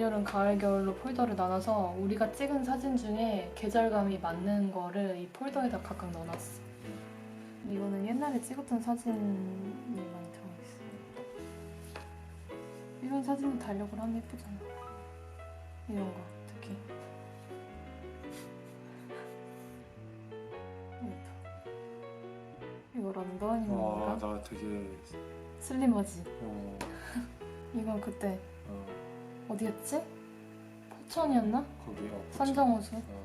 봄, 여름, 가을, 겨울로 폴더를 나눠서 우리가 찍은 사진 중에 계절감이 맞는 거를 이 폴더에다 각각 넣어놨어. 이거는 옛날에 찍었던 사진이 많이 들어있어. 이런 사진은 달력으로 하면 예쁘잖아. 이런 거 특히. 이거 런던인가? 와, 나 되게 슬리머지. 어, 이건 그때 어 어디였지? 포천이었나? 거기 어, 포천. 산정호수. 어,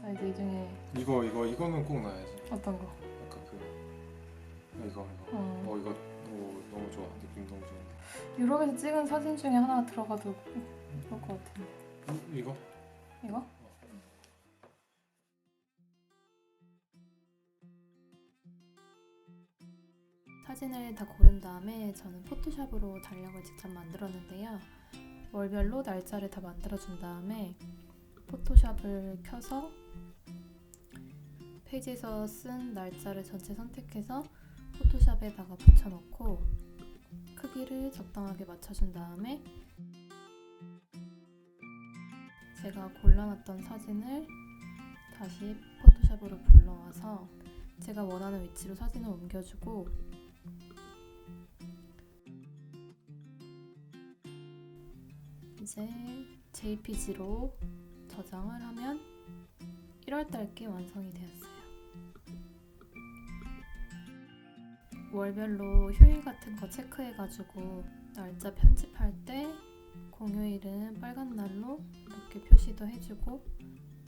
자 이제 이 중에 이거 이거 이거는 꼭 넣어야지. 어떤 거? 아까 그 이거 이거. 어. 어 이거 오, 너무 좋아. 느낌 너무 좋은데. 유럽에서 찍은 사진 중에 하나 들어가도 좋을 것 같은데. 음, 이거? 이거? 사진을 다 고른 다음에 저는 포토샵으로 달력을 직접 만들었는데요. 월별로 날짜를 다 만들어준 다음에 포토샵을 켜서 페이지에서 쓴 날짜를 전체 선택해서 포토샵에다가 붙여넣고 크기를 적당하게 맞춰준 다음에 제가 골라놨던 사진을 다시 포토샵으로 불러와서 제가 원하는 위치로 사진을 옮겨주고 이제 JPG로 저장을 하면 1월달께 완성이 되었어요. 월별로 휴일 같은 거 체크해가지고 날짜 편집할 때 공휴일은 빨간 날로 이렇게 표시도 해주고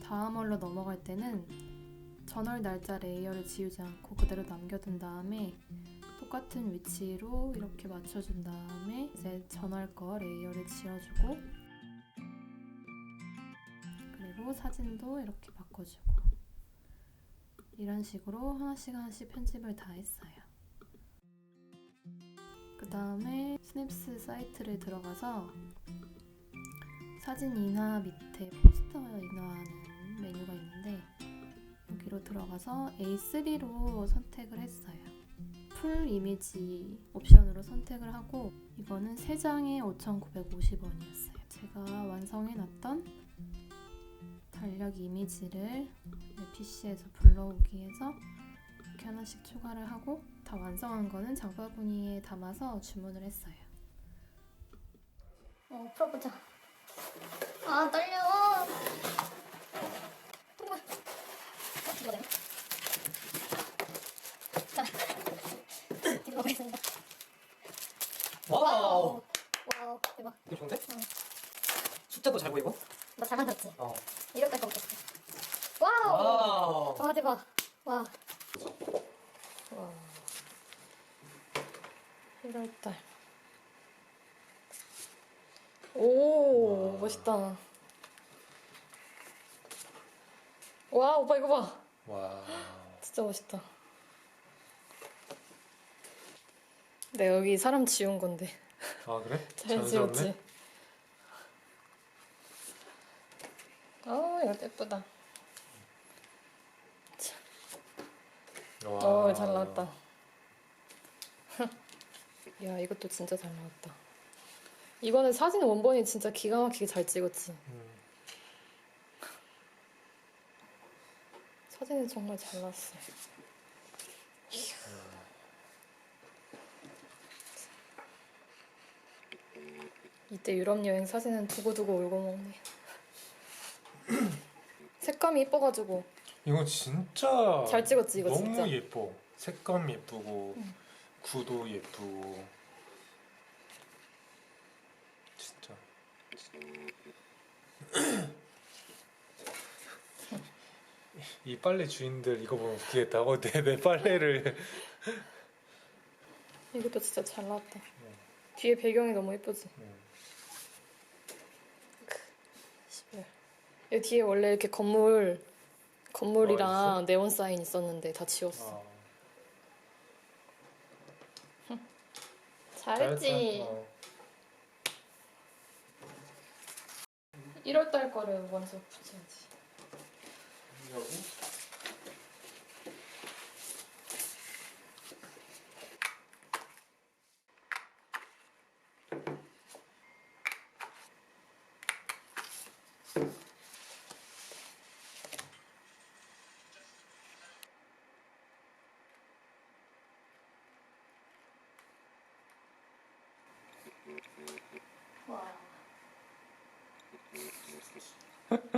다음 월로 넘어갈 때는 전월 날짜 레이어를 지우지 않고 그대로 남겨둔 다음에 똑같은 위치로 이렇게 맞춰준 다음에 이제 전월 거 레이어를 지워주고 그리고 사진도 이렇게 바꿔주고 이런 식으로 하나씩 하나씩 편집을 다 했어요. 그 다음에 스냅스 사이트를 들어가서 사진 인화 밑에 포스터 인화하는 메뉴가 있는데 여기로 들어가서 A3로 선택을 했어요. 풀 이미지 옵션으로 선택을 하고 이거는 3장에 5,950원이었어요. 제가 완성해 놨던 달력 이미지를 내 PC에서 불러오기 위해서 이렇게 하나씩 추가를 하고 다 완성한 거는 장바구니에 담아서 주문을 했어요. 어, 풀어보자. 아, 떨려. 정말. 이거 되네. 자, 뒤로 가보겠습니다. 와우. 와우, 대박. 이거 좋은데? 응. 숫자도 잘 보이고. 너 잘 만들었지? 어. 이럴 못했어. 와우. 와우. 와, 대박. 와. 와. 1월달. 오, 와. 멋있다. 와, 오빠 이거 봐. 와. 진짜 멋있다. 내가 여기 사람 지운 건데. 아 그래? 잘 지웠지? 아, 이거 예쁘다. 와. 어, 잘 나왔다. 야, 이것도 진짜 잘 나왔다. 이거는 사진 원본이 진짜 기가 막히게 잘 찍었지. 음. 사진이 정말 잘 나왔어. 이때 유럽 여행 사진은 두고두고 울고 먹네. 색감이 이뻐가지고 이거 진짜 잘 찍었지 이거 너무 진짜. 예뻐. 색감 예쁘고 응. 구도 예쁘고 진짜. 이 빨래 주인들 이거 보면 웃기겠다. 어, 내, 내 빨래를 이것도 진짜 잘 나왔다. 뒤에 배경이 너무 예쁘지. 음. 여기 뒤에 원래 이렇게 건물 건물이랑 아, 네온 사인 있었는데 다 지웠어. 어. 잘했지. 어. 1월달 거를 먼저 붙여야지. 이거 하고. kesmiş.